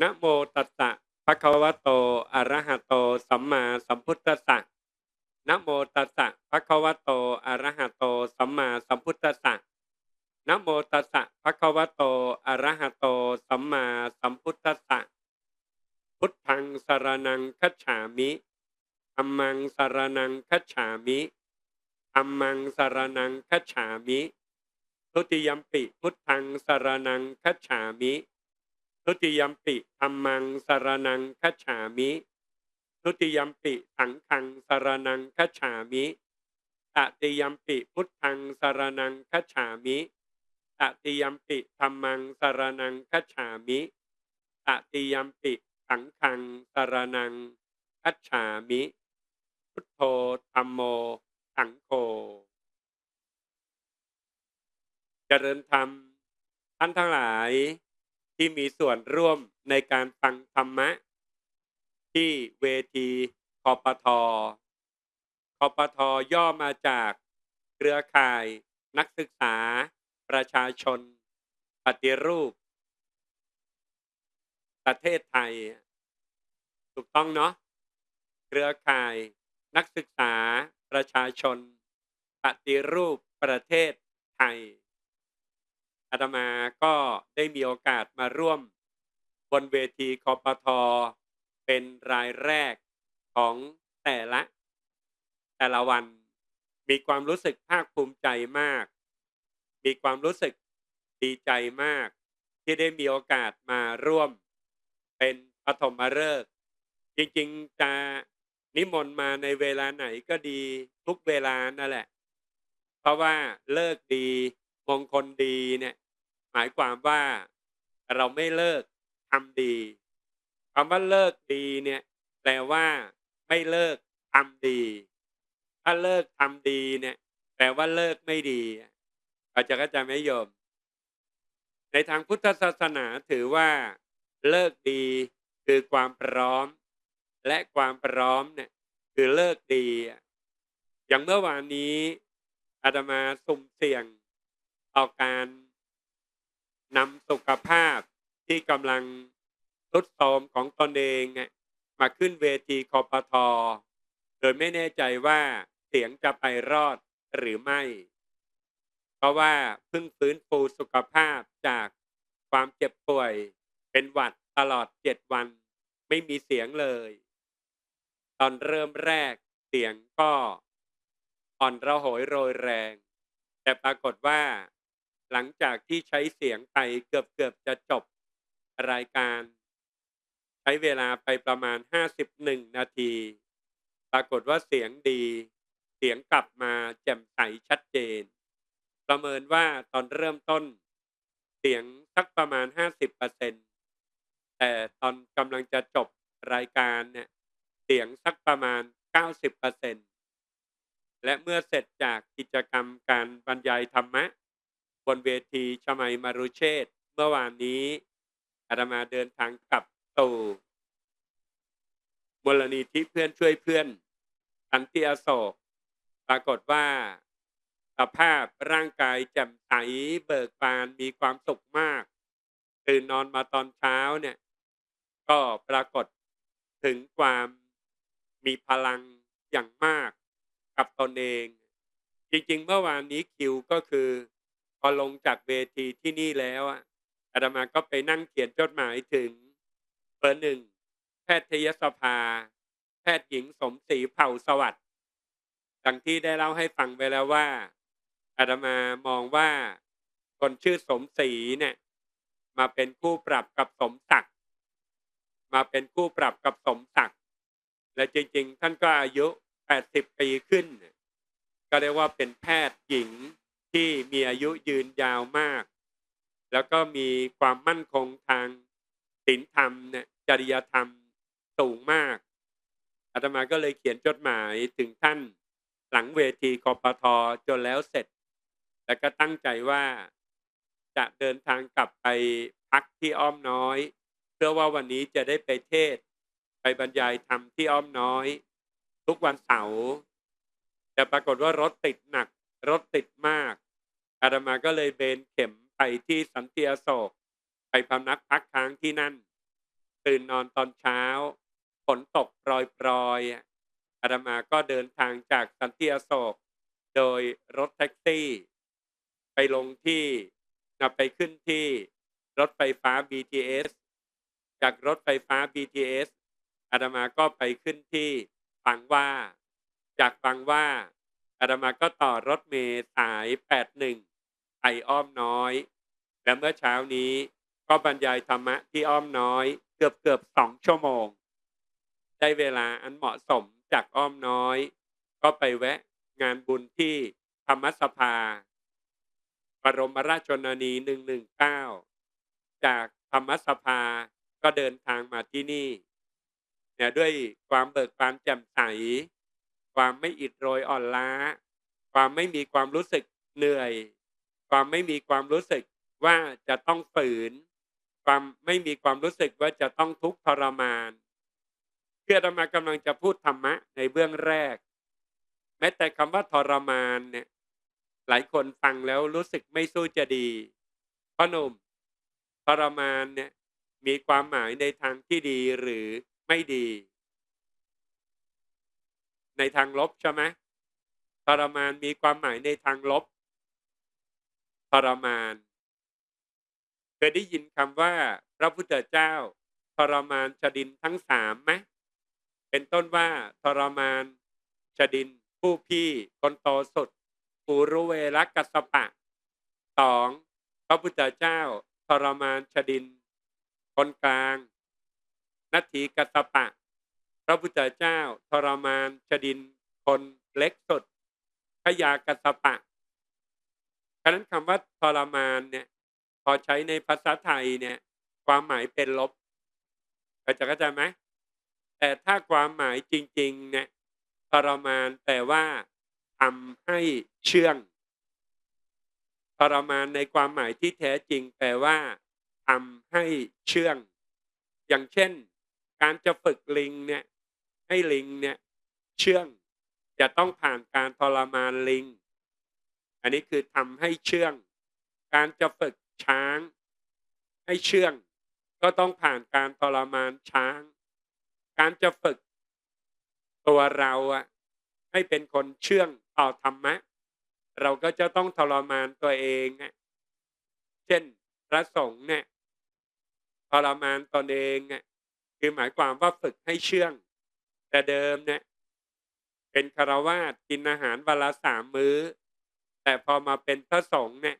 นะโมตัสสะภะคะวะโตอะระหะโต สัมมาสัมพุทธัสสะนะโมตัสสะภะคะวะโตอะระหะโต สัมมาสัมพุทธัสสะนะโมตัสสะภะคะวะโตอะระหะโต สัมมาสัมพุทธัสสะพุทธังสรนังคัจฉามิธัมมังสรนังคัจฉามิธัมมังสรนังคัจฉามิทุติยมปิพุทธังสรนังคัจฉามิ ทุติยัมปิธรรมังสารนังคัจฉามิทุติยัมปิสังฆังสารนังคัจฉามิตติยัมปิพุทธังสารนังคัจฉามิตติยัมปิธรรมังสารนังคัจฉามิตติยัมปิสังฆังสารนังคัจฉามิ พุทโธธรรมโม สังโฆเจริญธรรมท่านทั้งหลาย ที่มีส่วนร่วมในการฟังธรรมะ ที่เวทีคอปทคอปทย่อมาจากเครือข่าย นักศึกษา ประชาชน ปฏิรูป ประเทศไทย ถูกต้องเนาะเครือข่าย นักศึกษา ประชาชน ปฏิรูปประเทศไทย อาตมาก็ได้มีโอกาสมาร่วม บนเวทีคอปทอเป็นรายแรกของแต่ละ แต่ละวัน มีความรู้สึกภาคภูมิใจมาก มีความรู้สึกดีใจมาก ที่ได้มีโอกาสมาร่วม เป็นปฐมฤกษ์จริงๆจะนิมนต์มาในเวลาไหนก็ดีทุกเวลานั่นแหละ เพราะว่าเลิกดีมงคลดีเนี่ย หมายความว่าเราไม่เลิกทำดีคำว่าเลิกดีเนี่ยแปลว่า ไม่เลิกทำดี ถ้าเลิกทำดีเนี่ยแปลว่าเลิกไม่ดีอาจจะก็จะไม่ยอมในทางพุทธศาสนาถือว่า เลิกดีคือความพร้อม และความพร้อมเนี่ยคือเลิกดี อย่างเมื่อวานนี้อาตมาสุ่มเสี่ยงต่อการ นำสุขภาพที่กำลังทดโทมของตนเองมาขึ้นเวทีคอปทอโดยไม่แน่ใจว่าเสียงจะไปรอดหรือไม่ เพราะว่าเพิ่งฟื้นฟูสุขภาพจากความเจ็บป่วยเป็นหวัดตลอดเจ็ดวัน ไม่มีเสียงเลย ตอนเริ่มแรกเสียงก็อ่อนระหยโรยแรง แต่ปรากฏว่า หลังจากที่ใช้เสียงไปเกือบเกือบจะจบรายการ ใช้เวลาไปประมาณ 51 นาที ปรากฏว่าเสียงดี เสียงกลับมาแจ่มใสชัดเจน ประเมินว่าตอนเริ่มต้น เสียงสักประมาณ 50%แต่ตอนกำลังจะจบรายการเนี่ยเสียงสักประมาณ 90%และเมื่อเสร็จจากกิจกรรมการบรรยายธรรมะ บนเวทีชมัยมารุเชษฐ์เมื่อวานนี้อาตมาเดินทางกลับตู่มูลนิธิเพื่อนช่วยเพื่อนสันติอโศกปรากฏว่าสภาพร่างกายแจ่มใสเบิกบานมีความสุขมาก ตื่นนอนมาตอนเช้าเนี่ย ก็ปรากฏถึงความมีพลังอย่างมากกับตนเอง จริงๆ เมื่อวานนี้คิวก็คือ พอลงจากเวทีที่นี่แล้วอะอาตมาก็ไปนั่งเขียนจดหมายถึงเบอร์หนึ่งแพทยสภา แพทย์หญิงสมศรีเผ่าสวัสดิ์ดังที่ได้เล่าให้ฟังไปแล้วว่าอาตมามองว่าคนชื่อสมศรีเนี่ย มาเป็นคู่ปรับกับสมศักดิ์มาเป็นคู่ปรับกับสมศักดิ์และจริง ๆ ท่านก็อายุ 80 ปีขึ้น ก็เรียกว่าเป็นแพทย์หญิง ที่มีอายุยืนยาวมาก แล้วก็มีความมั่นคงทางศีลธรรมเนี่ยจริยธรรมสูงมากอาตมาก็เลยเขียนจดหมายถึงท่านหลังเวทีกปทจนแล้วเสร็จ แล้วก็ตั้งใจว่าจะเดินทางกลับไปพักที่อ้อมน้อย เพื่อว่าวันนี้จะได้ไปเทศ ไปบรรยายธรรมที่อ้อมน้อย ทุกวันเสาร์แต่ปรากฏว่ารถติดหนัก รถติดมาก อาตมาก็เลยเบนเข็มไปที่สันติอโศก ไปพำนักพักค้างที่นั่น ตื่นนอนตอนเช้า ฝนตกปรอยๆอะอาตมาก็เดินทางจากสันติอโศก โดยรถแท็กซี่ ไปลงที่นำไปขึ้นที่รถไฟฟ้า BTS จากรถไฟฟ้า BTS อาตมาก็ไปขึ้นที่บางว่า จากบางว่า อาตมาก็ต่อรถเมล์สาย 81ไปอ้อมน้อย และเมื่อเช้านี้ก็บรรยายธรรมะที่อ้อมน้อย เกือบเกือบสองชั่วโมง ได้เวลาอันเหมาะสมจากอ้อมน้อย ก็ไปแวะงานบุญที่ธรรมสภาบรมราชชนนี 119 จากธรรมสภาก็เดินทางมาที่นี่เนี่ยด้วยความเบิกบานแจ่มใส ความไม่อิดโรยอ่อนล้า ความไม่มีความรู้สึกเหนื่อย ความไม่มีความรู้สึกว่าจะต้องฝืน ความไม่มีความรู้สึกว่าจะต้องทุกข์ทรมานเพื่อธรรมากำลังจะพูดธรรมะในเบื้องแรก แม้แต่คำว่าทรมานเนี่ยหลายคนฟังแล้วรู้สึกไม่สู้จะดีพ่อหนุ่มทรมานเนี่ยมีความหมายในทางที่ดีหรือไม่ดี ในทางลบใช่ไหมทรมานมีความหมายในทางลบทรมาน เคยได้ยินคำว่าพระพุทธเจ้าทรมานชดินทั้งสามไหมเป็นต้นว่าทรมานชดินผู้พี่คนโตสุดปูรุเวรกัสปะสองพระพุทธเจ้าทรมานชดิน คนกลาง นัตถีกัสปะ ระพุทธเจ้า ทรมานชดินคนเล็กสุดขยากัสปะฉะนั้นคำว่าทรมานเนี่ย พอใช้ในภาษาไทยเนี่ย ความหมายเป็นลบเข้าใจเข้าใจไหมแต่ถ้าความหมายจริง ๆ เนี่ยทรมานแต่ว่าทำให้เชื่องทรมานในความหมายที่แท้จริงแปลว่าทำให้เชื่อง อย่างเช่น การจะฝึกลิงเนี่ย ให้ลิงเนี่ยเชื่อง จะต้องผ่านการทรมานลิง อันนี้คือทำให้เชื่อง การจะฝึกช้าง ให้เชื่อง ก็ต้องผ่านการทรมานช้าง การจะฝึกตัวเราอะให้เป็นคนเชื่องต่อธรรมะ เราก็จะต้องทรมานตัวเองอะเช่นพระสงฆ์เนี่ยทรมานตนเองคือหมายความว่าฝึกให้เชื่อง แต่เดิมเนี่ย เป็นคารวาสกินอาหารวันละสามมื้อ แต่พอมาเป็นพระสงฆ์เนี่ย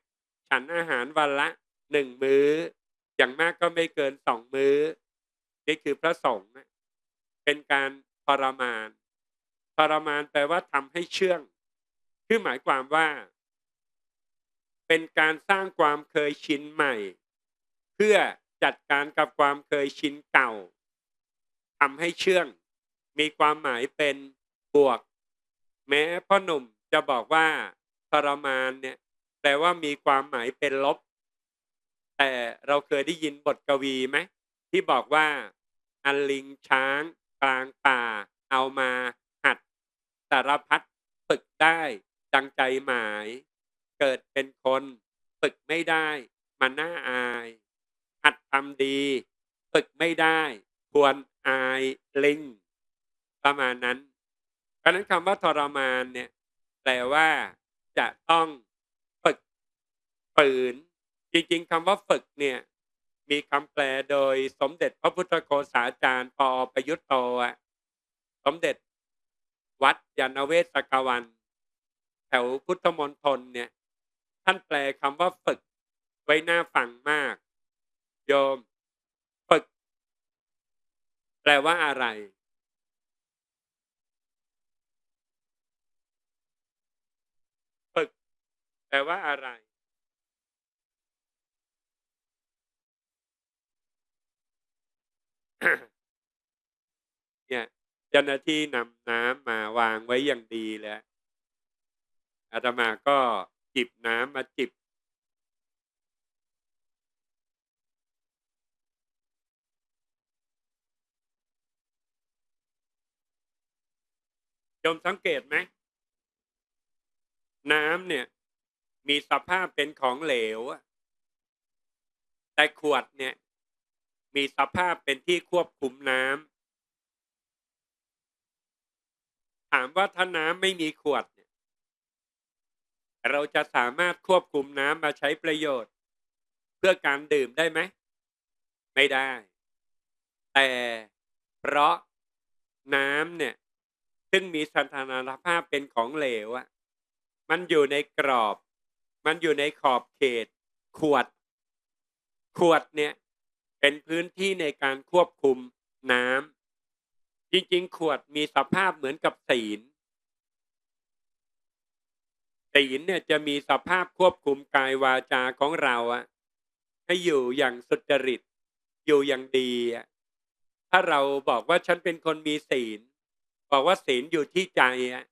ฉันอาหารวันละหนึ่งมื้อ อย่างมากก็ไม่เกินสองมื้อ นี่คือพระสงฆ์เป็นการทรมานทรมานแปลว่าทำให้เชื่อง คือหมายความว่า เป็นการสร้างความเคยชินใหม่ เพื่อจัดการกับความเคยชินเก่าทำให้เชื่อง มีความหมายเป็นบวก แม้พ่อหนุ่มจะบอกว่าทรมานเนี่ยแปลว่ามีความหมายเป็นลบ แต่เราเคยได้ยินบทกวีไหมที่บอกว่า อันลิงช้างกลางป่า เอามาหัดสารพัดฝึกได้ดังใจหมาย เกิดเป็นคนฝึกไม่ได้ มันน่าอาย หัดทำดี ฝึกไม่ได้ ควรอายลิง ประมาณนั้นเพราะนั้นคำว่าทรมานเนี่ยแปลว่าจะต้องฝึกฝืน จริง ๆคำว่าฝึกเนี่ย มีคำแปลโดยสมเด็จพระพุทธโฆษาจารย์ปอประยุตโตสมเด็จวัดยานเวศกวัน แถวพุทธมณฑลเนี่ย ท่านแปลคำว่าฝึก ไว้หน้าฟังมาก โยม ฝึก แปลว่าอะไร ฝึก แปลว่าอะไร เนี่ยเจ้าหน้าที่นำน้ำมาวางไว้อย่างดีแล้วอาตมาก็จิบน้ำมาจิบ ยมสังเกตไหม น้ำเนี่ย มีสภาพเป็นของเหลว แต่ขวดเนี่ย มีสภาพเป็นที่ควบคุมน้ำถามว่าถ้าน้ำไม่มีขวดเนี่ย เราจะสามารถควบคุมน้ำมาใช้ประโยชน์ เพื่อการดื่มได้ไหม ไม่ได้ แต่เพราะน้ำเนี่ย ซึ่งมีสถานภาพเป็นของเหลวอะมันอยู่ในกรอบ มันอยู่ในขอบเขต ขวด ขวดเนี่ยเป็นพื้นที่ในการควบคุมน้ำจริง ๆ ขวดมีสภาพเหมือนกับศีลศีลเนี่ยจะมีสภาพควบคุมกายวาจาของเราอะให้อยู่อย่างสุจริต อยู่อย่างดีอะถ้าเราบอกว่าฉันเป็นคนมีศีล บอกว่าศีลอยู่ที่ใจอะ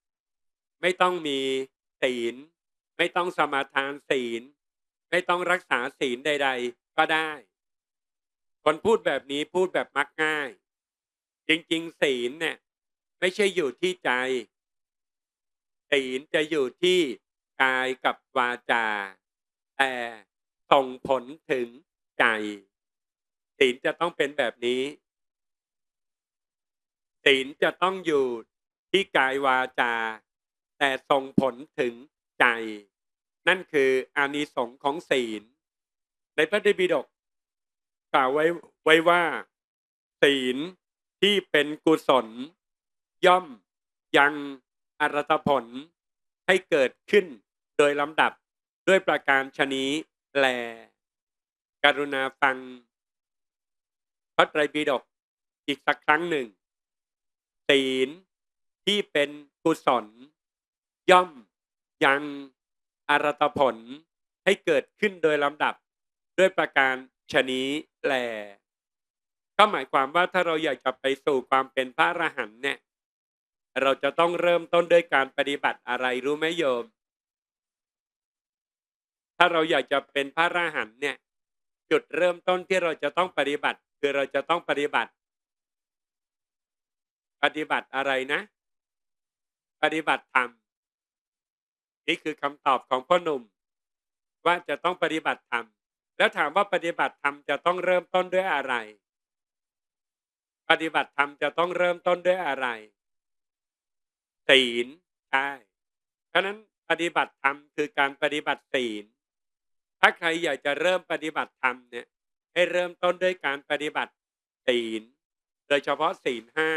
ไม่ต้องมีศีล ไม่ต้องสมาทานศีล ไม่ต้องรักษาศีลใด ๆ ก็ได้ คนพูดแบบนี้พูดแบบมักง่าย จริง ๆ ศีลเนี่ย ไม่ใช่อยู่ที่ใจ ศีลจะอยู่ที่กายกับวาจา แต่ส่งผลถึงใจ ศีลจะต้องเป็นแบบนี้ ศีลจะต้องอยู่ที่กายวาจา แต่ส่งผลถึง ใจ นั่นคืออานิสงส์ของศีล ในพระไตรปิฎกกล่าวไว้ไว้ว่า ศีลที่เป็นกุศล ย่อมยังอรัตผลให้เกิดขึ้นโดยลำดับด้วยประการชนี้แล กรุณาฟัง พระไตรปิฎกอีกสักครั้งหนึ่ง ศีลที่เป็นกุศล ย่อม ยังอารัตผลให้เกิดขึ้นโดยลำดับด้วยประการชนี้แล ก็หมายความว่าถ้าเราอยากจะไปสู่ความเป็นพระอรหันต์เนี่ย เราจะต้องเริ่มต้นด้วยการปฏิบัติอะไรรู้ไหมโยม ถ้าเราอยากจะเป็นพระอรหันต์เนี่ย จุดเริ่มต้นที่เราจะต้องปฏิบัติ คือเราจะต้องปฏิบัติ ปฏิบัติอะไรนะ ปฏิบัติธรรม นี่คือคำตอบของพ่อหนุ่ม ว่าจะต้องปฏิบัติธรรม แล้วถามว่าปฏิบัติธรรมจะต้องเริ่มต้นด้วยอะไร ปฏิบัติธรรมจะต้องเริ่มต้นด้วยอะไรศีลใช่เพราะนั้นปฏิบัติธรรมคือการปฏิบัติศีลถ้าใครอยากจะเริ่มปฏิบัติธรรมเนี่ย ให้เริ่มต้นด้วยการปฏิบัติศีลโดยเฉพาะศีลห้า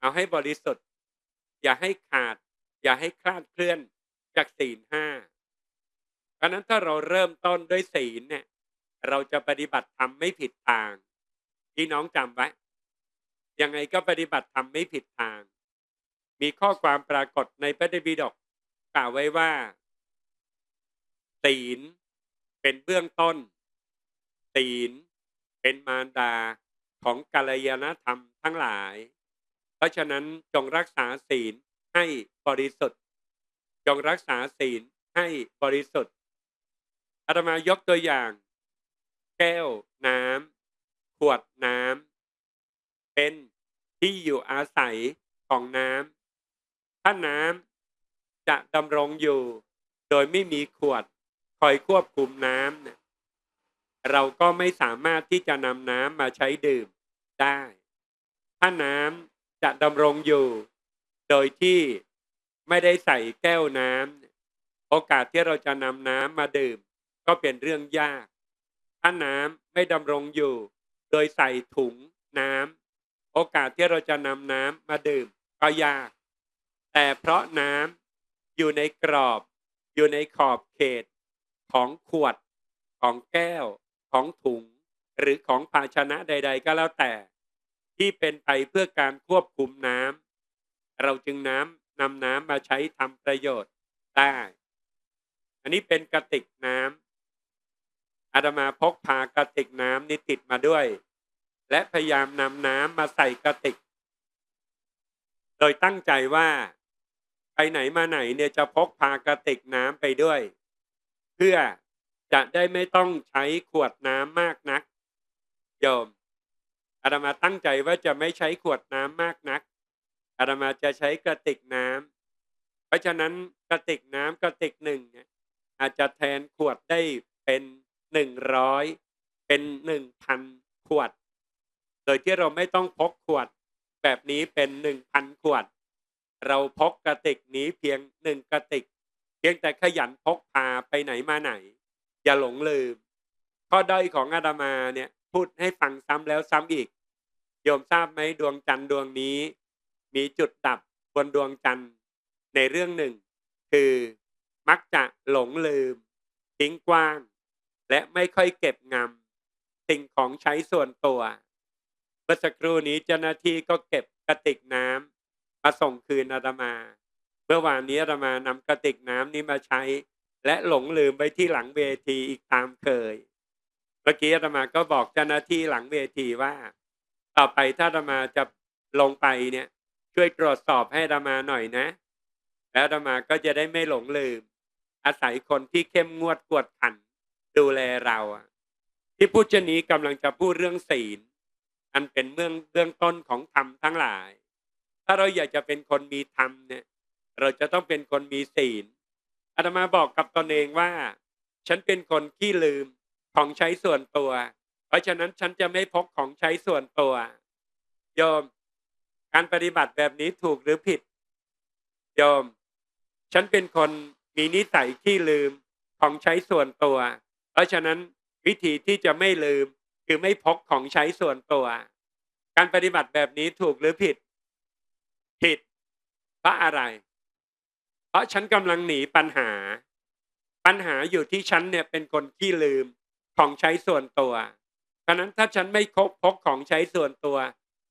เอาให้บริสุทธิ์ อย่าให้ขาด อย่าให้คลาดเคลื่อน จากศีลห้าเพราะนั้นถ้าเราเริ่มต้นด้วยศีลเนี่ย เราจะปฏิบัติธรรมไม่ผิดทางพี่น้องจำไว้ ยังไงก็ปฏิบัติธรรมไม่ผิดทาง มีข้อความปรากฏในพระไตรปิฎกกล่าวไว้ว่า ศีลเป็นเบื้องต้น ศีลเป็นมารดาของกัลยาณธรรมทั้งหลาย เพราะฉะนั้นจงรักษาศีลให้บริสุทธิ์ จงรักษาศีลให้บริสุทธิ์อาตมายกตัวอย่าง แก้วน้ำขวดน้ำเป็นที่อยู่อาศัยของน้ำถ้าน้ำจะดำรงอยู่ โดยไม่มีขวดคอยควบคุมน้ำเนี่ยเราก็ไม่สามารถที่จะนำน้ำมาใช้ดื่มได้ ถ้าน้ำจะดำรงอยู่ โดยที่ ไม่ได้ใส่แก้วน้ำโอกาสที่เราจะนำน้ำมาดื่ม ก็เป็นเรื่องยาก ถ้าน้ำไม่ดำรงอยู่ โดยใส่ถุงน้ำโอกาสที่เราจะนำน้ำมาดื่ม ก็ยาก แต่เพราะน้ำอยู่ในกรอบ อยู่ในขอบเขต ของขวด ของแก้ว ของถุง หรือของภาชนะใด ๆ ก็แล้วแต่ ที่เป็นไปเพื่อการควบคุมน้ำเราจึงน้ำ นำน้ำมาใช้ทำประโยชน์ได้ อันนี้เป็นกระติกน้ำอาตมาพกพากระติกน้ำนี้ติดมาด้วย และพยายามนำน้ำมาใส่กระติก โดยตั้งใจว่าไปไหนมาไหนเนี่ยจะพกพากระติกน้ำไปด้วย เพื่อจะได้ไม่ต้องใช้ขวดน้ำมากนัก โยมอาตมาตั้งใจว่าจะไม่ใช้ขวดน้ำมากนัก อาตมาจะใช้กระติกน้ำเพราะฉะนั้นกระติกน้ำกระติกหนึ่งเนี่ยอาจจะแทนขวดได้เป็นหนึ่งร้อยเป็นหนึ่งพันขวด โดยที่เราไม่ต้องพกขวด แบบนี้เป็นหนึ่งพันขวด เราพกกระติกนี้เพียงหนึ่งกระติก เพียงแต่ขยันพกพาไปไหนมาไหน อย่าหลงลืม ข้อด้อยของอาตมาเนี่ยพูดให้ฟังซ้ำแล้วซ้ำอีก โยมทราบไหมดวงจันทร์ดวงนี้ มีจุดดับบนดวงจันทร์ในเรื่องหนึ่ง คือมักจะหลงลืม ทิ้งกว้าง และไม่ค่อยเก็บงำสิ่งของใช้ส่วนตัวเมื่อสักครู่นี้เจ้าหน้าที่ก็เก็บกระติกน้ำมาส่งคืนอาตมา เมื่อวานนี้อาตมานำกระติกน้ำนี้มาใช้ และหลงลืมไปที่หลังเวทีอีกตามเคยเมื่อกี้อาตมาก็บอกเจ้าหน้าที่หลังเวทีว่า ต่อไปถ้าอาตมาจะลงไปเนี่ย ช่วยตรวจสอบให้อามาหน่อยนะ แล้วอามาก็จะได้ไม่หลงลืม อาศัยคนที่เข้มงวดกวดขัน ดูแลเราที่พูดเช่นนี้กำลังจะพูดเรื่องศีล อันเป็นเบื้องเบื้องต้นของธรรมทั้งหลาย ถ้าเราอยากจะเป็นคนมีธรรมเนี่ย เราจะต้องเป็นคนมีศีลอาตมาบอกกับตนเองว่า ฉันเป็นคนขี้ลืมของใช้ส่วนตัว เพราะฉะนั้นฉันจะไม่พกของใช้ส่วนตัวโยม การปฏิบัติแบบนี้ถูกหรือผิดโยม ฉันเป็นคนมีนิสัยขี้ลืมของใช้ส่วนตัว เพราะฉะนั้นวิธีที่จะไม่ลืมคือไม่พกของใช้ส่วนตัว การปฏิบัติแบบนี้ถูกหรือผิด ผิด เพราะอะไร เพราะฉันกำลังหนีปัญหา ปัญหาอยู่ที่ฉันเนี่ยเป็นคนขี้ลืมของใช้ส่วนตัว เพราะนั้นถ้าฉันไม่พกของใช้ส่วนตัว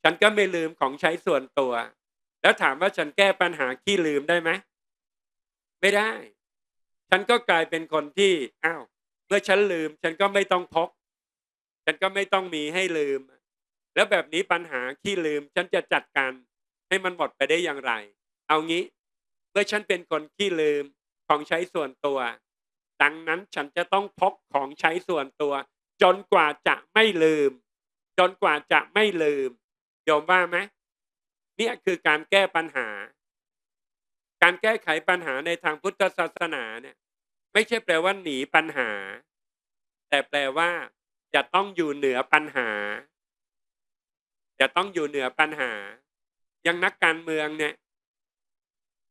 ฉันก็ไม่ลืมของใช้ส่วนตัว แล้วถามว่าฉันแก้ปัญหาขี้ลืมได้ไหมไม่ได้ ฉันก็กลายเป็นคนที่อ้าวเมื่อฉันลืม ฉันก็ไม่ต้องพก ฉันก็ไม่ต้องมีให้ลืม แล้วแบบนี้ปัญหาขี้ลืม ฉันจะจัดการให้มันหมดไปได้อย่างไร เอางี้ เมื่อฉันเป็นคนขี้ลืมของใช้ส่วนตัว ดังนั้นฉันจะต้องพกของใช้ส่วนตัว จนกว่าจะไม่ลืม จนกว่าจะไม่ลืม โยมว่าไหมเนี่ยคือการแก้ปัญหา การแก้ไขปัญหาในทางพุทธศาสนาเนี่ย ไม่ใช่แปลว่าหนีปัญหา แต่แปลว่า จะต้องอยู่เหนือปัญหา จะต้องอยู่เหนือปัญหายังนักการเมืองเนี่ย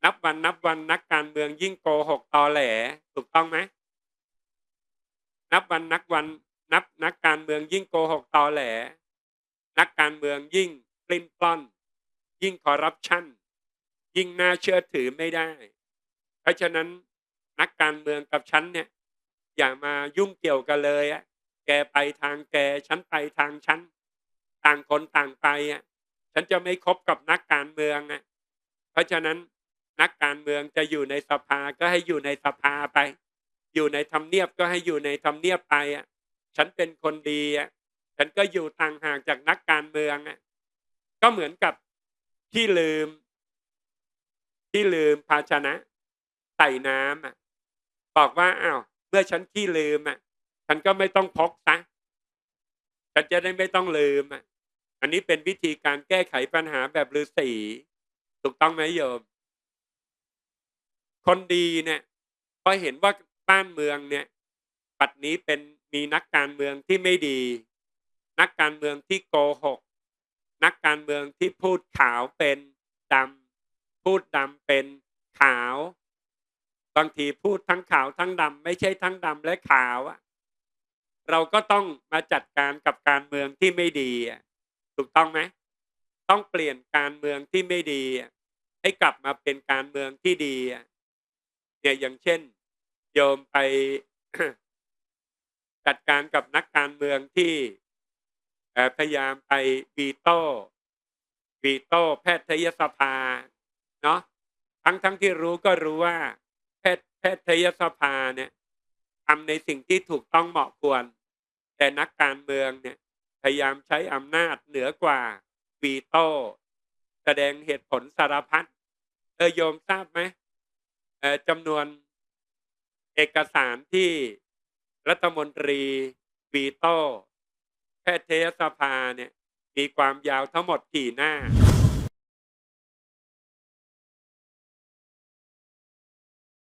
นับวันนับวันนักการเมืองยิ่งโกหกตอแหล ถูกต้องไหมนับวันนับวันนับนักการเมืองยิ่งโกหกตอแหล นักการเมืองยิ่ง ปลิ้นปล้อน ยิ่งคอร์รัปชันยิ่งน่าเชื่อถือไม่ได้ เพราะฉะนั้นนักการเมืองกับฉันเนี่ย อย่ามายุ่งเกี่ยวกันเลยอะแกไปทางแกฉันไปทางฉันต่างคนต่างไปอะฉันจะไม่คบกับนักการเมืองอะเพราะฉะนั้นนักการเมืองจะอยู่ในสภาก็ให้อยู่ในสภาไป อยู่ในทำเนียบก็ให้อยู่ในทำเนียบไปอะฉันเป็นคนดีอะฉันก็อยู่ต่างห่างจากนักการเมืองอะ ก็เหมือนกับที่ลืม ที่ลืมภาชนะใส่น้ำอะบอกว่าอ้าวเมื่อฉันที่ลืมอะ ฉันก็ไม่ต้องพกซะฉันจะได้ไม่ต้องลืมอะ อันนี้เป็นวิธีการแก้ไขปัญหาแบบฤาษีถูกต้องไหมโยม คนดีเนี่ยพอเห็นว่าบ้านเมืองเนี่ยปัจนี้เป็นมีนักการเมืองที่ไม่ดี นักการเมืองที่โกหก นักการเมืองที่พูดขาวเป็นดำพูดดำเป็นขาว บางทีพูดทั้งขาวทั้งดำไม่ใช่ทั้งดำและขาวเราก็ต้องมาจัดการกับการเมืองที่ไม่ดีถูกต้องไหมต้องเปลี่ยนการเมืองที่ไม่ดี ให้กลับมาเป็นการเมืองที่ดีเนี่ยอย่างเช่น โยมไปจัดการกับนักการเมืองที่ พยายามไปวีโต้วีโต้แพทยสภาเนาะทั้งทั้งที่รู้ก็รู้ว่า แพทย์แพทยสภาเนี่ยทำในสิ่งที่ถูกต้องเหมาะควร แต่นักการเมืองเนี่ยพยายามใช้อำนาจเหนือกว่าวีโต้แสดงเหตุผลสารพัดเออโยมทราบไหมจำนวนเอกสารที่รัฐมนตรีวีโต้ แพทยสภาเนี่ยมีความยาวทั้งหมดกี่หน้า